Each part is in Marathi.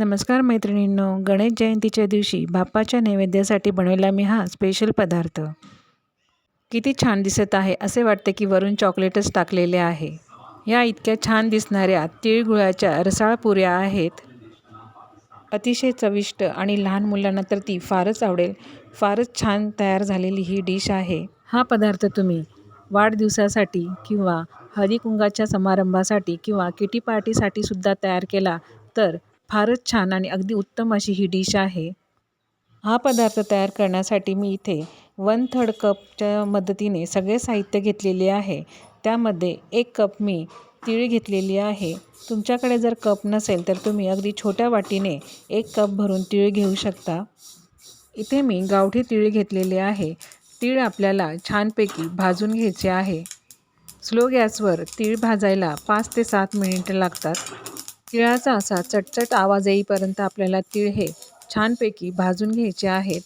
नमस्कार मैत्रिणींनो गणेश जयंतीच्या दिवशी बाप्पाच्या नैवेद्यासाठी बनवला मी हा स्पेशल पदार्थ. किती छान दिसत आहे असे वाटते की वरून चॉकलेटच टाकलेले आहे. या इतक्या छान दिसणाऱ्या तिळगुळाच्या रसाळ पुऱ्या आहेत. अतिशय चविष्ट आणि लहान मुलांना तर ती फारच आवडेल. फारच छान तयार झालेली ही डिश आहे. हा पदार्थ तुम्ही वाढदिवसासाठी किंवा हळदीकुंकाच्या समारंभासाठी किंवा किटी पार्टीसाठी सुद्धा तयार केला तर फारच छान आणि अगदी उत्तम अशी ही डिश आहे. हा पदार्थ तयार करण्यासाठी मी इथे वन थर्ड कपच्या मदतीने सगळे साहित्य घेतलेले आहे. त्यामध्ये एक कप मी तीळ घेतलेली आहे. तुमच्याकडे जर कप नसेल तर तुम्ही अगदी छोट्या वाटीने एक कप भरून तीळ घेऊ शकता. इथे मी गावठी तीळ घेतलेले आहे. तीळ आपल्याला छानपैकी भाजून घ्यायचे आहे. स्लो गॅसवर तीळ भाजायला पाच ते सात मिनिटं लागतात. तिळाचा असा चटचट आवाज येईपर्यंत आपल्याला तीळ हे छानपैकी भाजून घ्यायचे आहेत.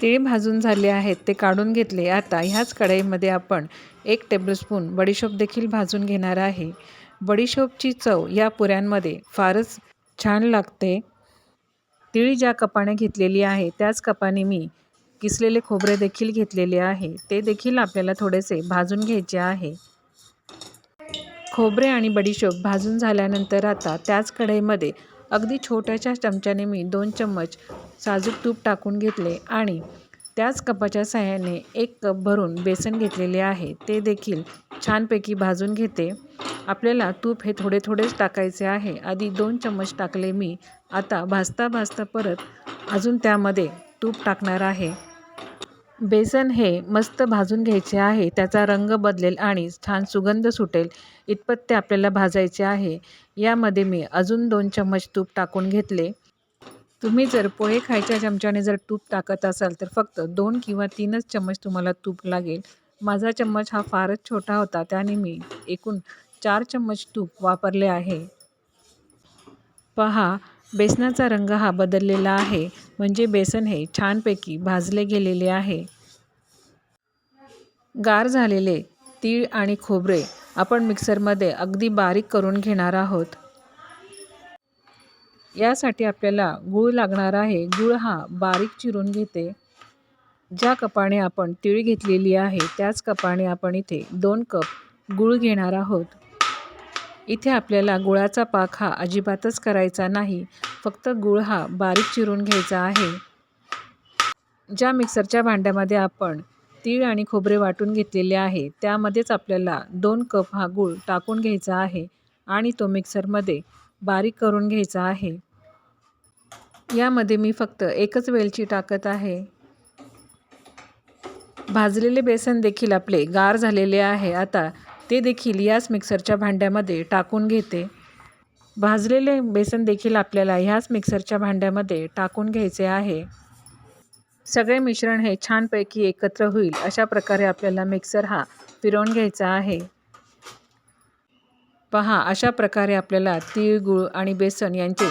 तीळ भाजून झाले आहेत ते काढून घेतले. आता ह्याच कढईमध्ये आपण एक टेबलस्पून बडीशोप देखील भाजून घेणार आहे. बडीशोपची चव या पुऱ्यांमध्ये फारच छान लागते. तिळी ज्या कपाने घेतलेली आहे त्याच कपाने मी किसलेले खोबरे देखील घेतलेले आहे. ते देखील आपल्याला थोडेसे भाजून घ्यायचे आहे. खोबरे आणि बडीशोप भाजून झाल्यानंतर आता त्याच कढईमध्ये अगदी छोट्याशा चमच्याने मी दोन चम्मच साजूक तूप टाकून घेतले आणि त्याच कपाच्या सहाय्याने एक कप भरून बेसन घेतलेले आहे. ते देखील छानपैकी भाजून घेते. आपल्याला तूप हे थोडे थोडेच टाकायचे आहे. आधी दोन चम्मच टाकले मी. आता भाजता भाजता परत अजून त्यामध्ये तूप टाकणार आहे. बेसन हे मस्त भाजून घ्यायचे आहे त्याचा रंग बदलेल आणि छान सुगंध सुटेल इतपत ते आपल्याला भाजायचे आहे. यामध्ये मी अजून दोन चम्मच तूप टाकून घेतले. तुम्ही जर पोहे खायच्या चमच्याने जर तूप टाकत असाल तर फक्त दोन किंवा तीनच चम्मच तुम्हाला तूप लागेल. माझा चम्मच हा फारच छोटा होता त्याने मी एकूण चार चम्मच तूप वापरले आहे. पहा बेसनाचा रंग हा बदललेला आहे. म्हणजे बेसन हे छानपैकी भाजले गेलेले आहे. गार झालेले तीळ आणि खोबरे आपण मिक्सरमध्ये अगदी बारीक करून घेणार आहोत. यासाठी आपल्याला गूळ लागणार आहे. गूळ हा बारीक चिरून घेते. ज्या कपाने आपण तीळ घेतलेली आहे त्याच कपाने आपण इथे दोन कप गूळ घेणार आहोत. इथे आपल्याला गुळाचा पाक हा अजिबातच करायचा नाही फक्त गूळ हा बारीक चिरून घ्यायचा आहे. ज्या मिक्सरच्या भांड्यामध्ये आपण तीळ आणि खोबरे वाटून घेतलेले आहे त्यामध्येच आपल्याला दोन कप हा गूळ टाकून घ्यायचा आहे आणि तो मिक्सरमध्ये बारीक करून घ्यायचा आहे. यामध्ये मी फक्त एकच वेलची टाकत आहे. भाजलेले बेसन देखील आपले गार झालेले आहे. आता ते देखील याच मिक्सरच्या भांड्यामध्ये टाकून घेते. भाजलेले बेसन देखील आपल्याला ह्याच मिक्सरच्या भांड्यामध्ये टाकून घ्यायचे आहे. सगळे मिश्रण हे छानपैकी एकत्र होईल अशा प्रकारे आपल्याला मिक्सर हा फिरवून घ्यायचा आहे. पहा अशा प्रकारे आपल्याला तीळ गूळ आणि बेसन यांचे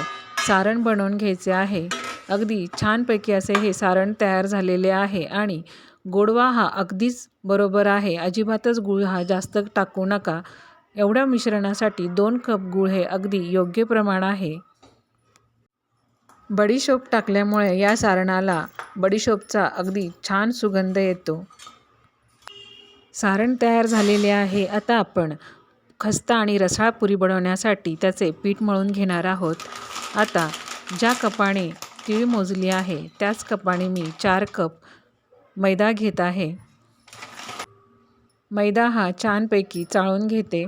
सारण बनवून घ्यायचे आहे. अगदी छानपैकी असे हे सारण तयार झालेले आहे आणि गोडवा हा अगदीच बरोबर आहे. अजिबातच गूळ हा जास्त टाकू नका. एवढ्या मिश्रणासाठी दोन कप गूळ हे अगदी योग्य प्रमाण आहे. बडीशोप टाकल्यामुळे या सारणाला बडीशोपचा अगदी छान सुगंध येतो. सारण तयार झालेले आहे. आता आपण खस्ता आणि रसाळ पुरी बनवण्यासाठी त्याचे पीठ मळून घेणार आहोत. आता ज्या कपाने तीळ मोजली आहे त्याच कपाने मी चार कप मैदा घेत आहे. मैदा हा छानपैकी चाळून घेते.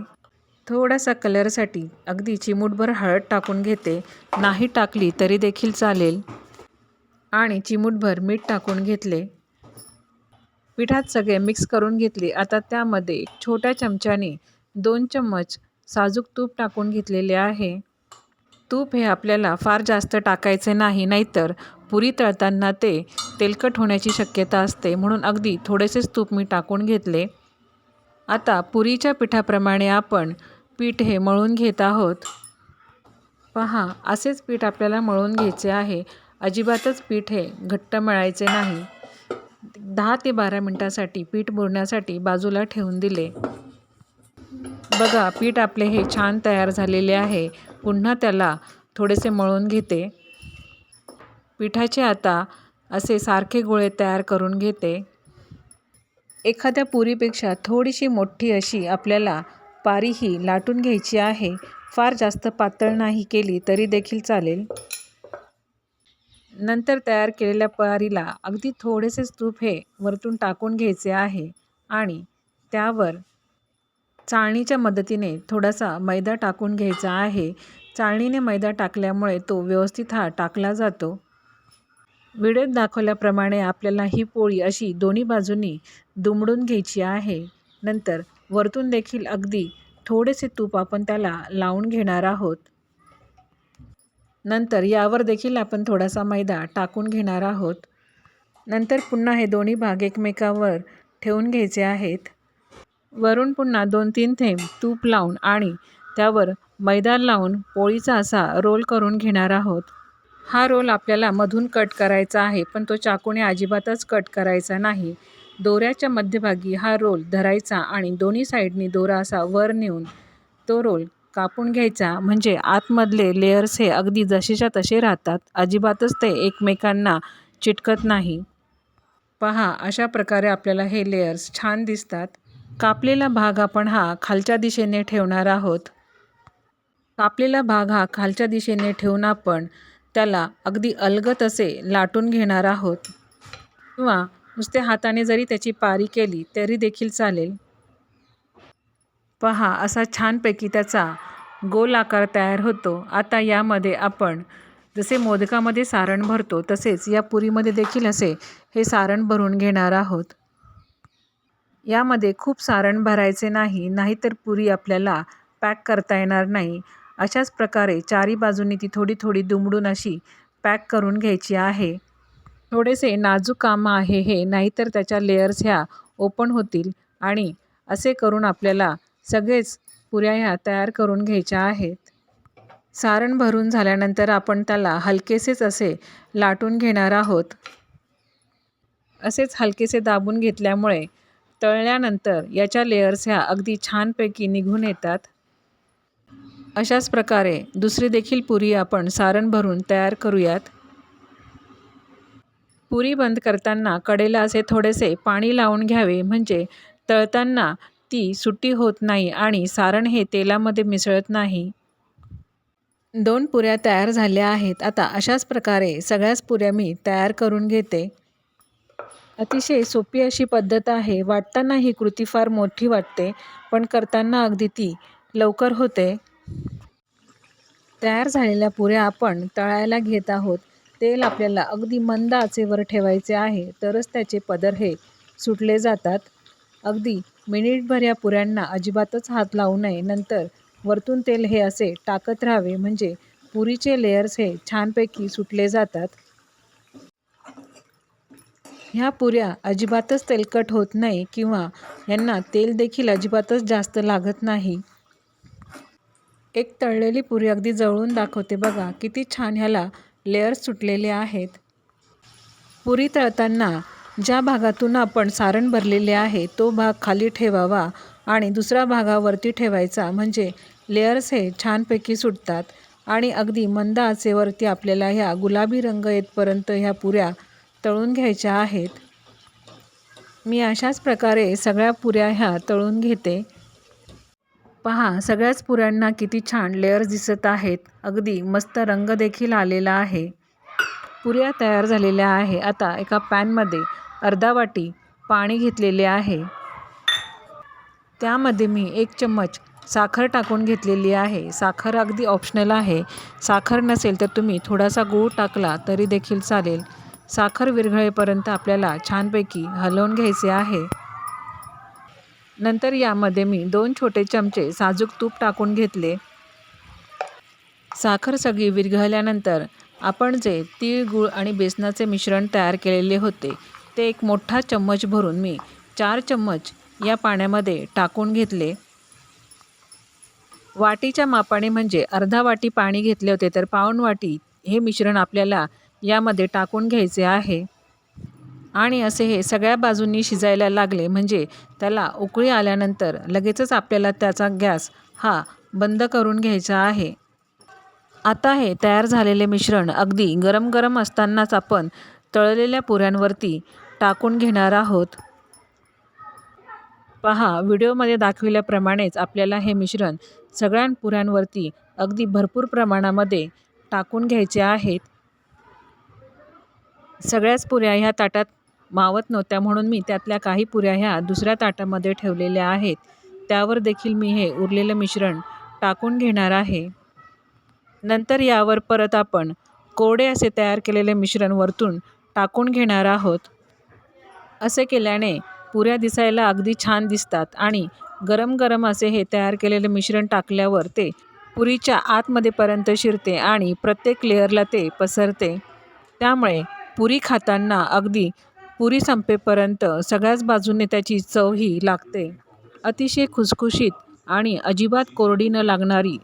थोडासा कलरसाठी अगदी चिमूटभर हळद टाकून घेते. नाही टाकली तरी देखील चालेल. आणि चिमूटभर मीठ टाकून घेतले. पिठात सगळे मिक्स करून घेतले. आता त्यामध्ये छोट्या चमच्याने दोन चम्मच साजूक तूप टाकून घेतलेले आहे. तूप हे आपल्याला फार जास्त टाकायचे नाही नाहीतर पुरी तळताना ते तेलकट होण्याची शक्यता असते. म्हणून अगदी थोडेसेच तूप मी टाकून घेतले. आता पुरीच्या पिठाप्रमाणे आपण पीठ हे मळून घेत आहोत. पहा असेच पीठ आपल्याला मळून घ्यायचे आहे. अजिबातच पीठ हे घट्ट मळायचे नाही. दहा ते बारा मिनटासाठी पीठ मुरण्यासाठी बाजूला ठेवून दिले. बघा पीठ आपले हे छान तयार झालेले आहे. पुन्हा त्याला थोडेसे मळून घेते. पिठाचे आता असे सारखे गोळे तयार करून घेते. एखाद्या पुरीपेक्षा थोडीशी मोठी अशी आपल्याला पारी ही लाटून घ्यायची आहे. फार जास्त पातळ नाही केली तरी देखील चालेल. नंतर तयार केलेल्या पारीला अगदी थोडेसेच तूप हे वरतून टाकून घ्यायचे आहे आणि त्यावर चाळणीच्या मदतीने थोडासा मैदा टाकून घ्यायचा आहे. चाळणीने मैदा टाकल्यामुळे तो व्यवस्थित हा टाकला जातो. व्हिडिओत दाखवल्याप्रमाणे आपल्याला ही पोळी अशी दोन्ही बाजूंनी दुमडून घ्यायची आहे. नंतर वरतून देखील अगदी थोडेसे तूप आपण त्याला लावून घेणार आहोत. नंतर यावर देखील आपण थोडासा मैदा टाकून घेणार आहोत. नंतर पुन्हा हे दोन्ही भाग एकमेकावर ठेवून घ्यायचे आहेत. वरून पुन्हा दोन तीन थेंब तूप लावून आणि त्यावर मैदा लावून पोळीचा असा रोल करून घेणार आहोत. हा रोल आपल्याला मधून कट करायचा आहे पण तो चाकूने अजिबातच कट करायचा नाही. दोऱ्याच्या मध्यभागी हा रोल धरायचा आणि दोन्ही साईडनी दोरा असा वर नेऊन तो रोल कापून घ्यायचा. म्हणजे आतमधले लेयर्स हे अगदी जसेच्या तसे राहतात. अजिबातच ते एकमेकांना चिटकत नाही. पहा अशा प्रकारे आपल्याला हे लेयर्स छान दिसतात. कापलेला भाग आपण हा खालच्या दिशेने ठेवणार आहोत. कापलेला भाग हा खालच्या दिशेने ठेवून आपण त्याला अगदी अलगत असे लाटून घेणार आहोत. किंवा नुसत्या हाताने जरी त्याची पारी केली तरी देखील चालेल. पहा असा छानपैकी त्याचा गोल आकार तयार होतो. आता यामध्ये आपण जसे मोदकामध्ये सारण भरतो तसेच या पुरीमध्ये देखील असे हे सारण भरून घेणार आहोत. यामध्ये खूप सारण भरायचे नाही नाहीतर पुरी आपल्याला पॅक करता येणार नाही. अशाच प्रकारे चारी बाजूंनी ती थोडी थोडी दुमडून अशी पॅक करून घ्यायची आहे. थोडेसे नाजूक काम आहे हे नाहीतर त्याच्या लेयर्स ह्या ओपन होतील आणि असे करून आपल्याला सगळेच पुऱ्या ह्या तयार करून घ्यायच्या आहेत. सारण भरून झाल्यानंतर आपण त्याला हलकेसेच असे लाटून घेणार आहोत. असेच हलकेसे दाबून घेतल्यामुळे तळल्यानंतर याच्या लेयर्स ह्या अगदी छानपैकी निघून येतात. अशाच प्रकारे दुसरी देखील पुरी आपण सारण भरून तयार करूयात. पुरी बंद करताना कडेला असे थोडेसे पाणी लावून घ्यावे म्हणजे तळताना ती सुट्टी होत नाही आणि सारण हे तेलामध्ये मिसळत नाही. दोन पुऱ्या तयार झाल्या आहेत. आता अशाच प्रकारे सगळ्याच पुऱ्या मी तयार करून घेते. अतिशय सोपी अशी पद्धत आहे. वाटताना ही कृती फार मोठी वाटते पण करताना अगदी ती लवकर होते. तयार झालेल्या पुऱ्या आपण तळायला घेत आहोत. तेल आपल्याला अगदी मंद आचेवर ठेवायचे आहे तरच त्याचे पदर हे सुटले जातात. अगदी मिनिटभर या पुऱ्यांना अजिबातच हात लावू नये. नंतर वरतून तेल हे असे टाकत राहावे म्हणजे पुरीचे लेयर्स हे छानपैकी सुटले जातात. ह्या पुऱ्या अजिबातच तेलकट होत नाही किंवा यांना तेल देखील अजिबातच जास्त लागत नाही. एक तळलेली पुरी अगदी जवळून दाखवते बघा किती छान ह्याला लेअर्स सुटलेले आहेत. पुरी तळताना ज्या भागातून आपण सारण भरलेले आहे तो भाग खाली ठेवावा आणि दुसरा भागावरती ठेवायचा म्हणजे लेअर्स हे छानपैकी सुटतात. आणि अगदी मंद आचेवरती आपल्याला ह्या गुलाबी रंग येतपर्यंत ह्या पुऱ्या तळून घ्यायच्या आहेत. मी अशाच प्रकारे सगळ्या पुऱ्या ह्या तळून घेते. पहा सगळ्याच पुऱ्यांना किती छान लेअर्स दिसत आहेत. अगदी मस्त रंग देखील आलेला आहे. पुऱ्या तयार झालेल्या आहे. आता एका पॅनमध्ये अर्धा वाटी पाणी घेतलेले आहे. त्यामध्ये मी एक चम्मच साखर टाकून घेतलेली आहे. साखर अगदी ऑप्शनल आहे. साखर नसेल तर तुम्ही थोडासा गूळ टाकला तरी देखील चालेल. साखर विरघळेपर्यंत आपल्याला छानपैकी हलवून घ्यायचे आहे. नंतर यामध्ये मी दोन छोटे चमचे साजूक तूप टाकून घेतले. साखर सगळी विरघळल्यानंतर आपण जे तीळ गूळ आणि बेसनाचे मिश्रण तयार केलेले होते ते एक मोठा चम्मच भरून मी चार चम्मच या पाण्यामध्ये टाकून घेतले. वाटीच्या मापाने म्हणजे अर्धा वाटी पाणी घेतले होते तर पाऊण वाटी हे मिश्रण आपल्याला यामध्ये टाकून घ्यायचे आहे. आणि असे हे सगळ्या बाजूंनी शिजायला लागले. म्हणजे त्याला उकळी आल्यानंतर लगेचच आपल्याला त्याचा गॅस हा बंद करून घ्यायचा आहे. आता हे तयार झालेले मिश्रण अगदी गरम गरम असतानाच आपण तळलेल्या पुऱ्यांवरती टाकून घेणार आहोत. पहा व्हिडिओमध्ये दाखविल्याप्रमाणेच आपल्याला हे मिश्रण सगळ्या पुऱ्यांवरती अगदी भरपूर प्रमाणामध्ये टाकून घ्यायचे आहेत. सगळ्याच पुऱ्या ह्या ताटात मावत नव्हत्या म्हणून मी त्यातल्या काही पुऱ्या ह्या दुसऱ्या ताटामध्ये ठेवलेल्या आहेत. त्यावर देखील मी हे उरलेलं मिश्रण टाकून घेणार आहे. नंतर यावर परत आपण कोरडे असे तयार केलेले मिश्रण वरतून टाकून घेणार आहोत. असे केल्याने पुऱ्या दिसायला अगदी छान दिसतात आणि गरम गरम असे हे तयार केलेले मिश्रण टाकल्यावर ते पुरीच्या आतमध्येपर्यंत शिरते आणि प्रत्येक लेअरला ते पसरते. त्यामुळे पुरी खाताना अगदी पुरी संपेपर्यंत सगळ्याच बाजूने त्याची चव ही लागते. अतिशय खुसखुशीत आणि अजिबात कोरडी न लागणारी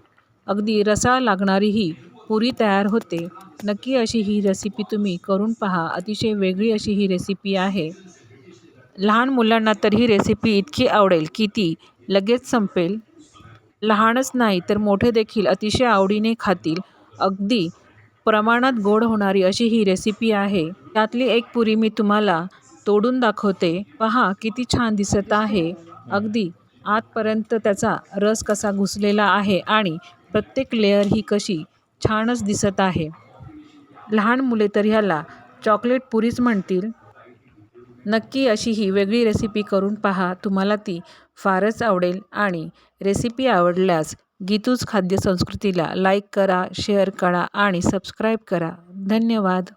अगदी रसाळ लागणारी ही पुरी तयार होते. नक्की अशी ही रेसिपी तुम्ही करून पहा. अतिशय वेगळी अशी ही रेसिपी आहे. लहान मुलांना तर ही रेसिपी इतकी आवडेल की ती लगेच संपेल. लहानच नाही तर मोठे देखील अतिशय आवडीने खातील. अगदी प्रमाणात गोड होणारी अशी ही रेसिपी आहे. त्यातली एक पुरी मी तुम्हाला तोडून दाखवते. पहा किती छान दिसत आहे. अगदी आतपर्यंत त्याचा रस कसा घुसलेला आहे आणि प्रत्येक लेअर ही कशी छानच दिसत आहे. लहान मुले तर ह्याला चॉकलेट पुरीच म्हणतील. नक्की अशी ही वेगळी रेसिपी करून पहा. तुम्हाला ती फारच आवडेल आणि रेसिपी आवडल्यास गीतूज खाद्य संस्कृतीला लाईक करा शेअर करा आणि सबस्क्राईब करा. धन्यवाद.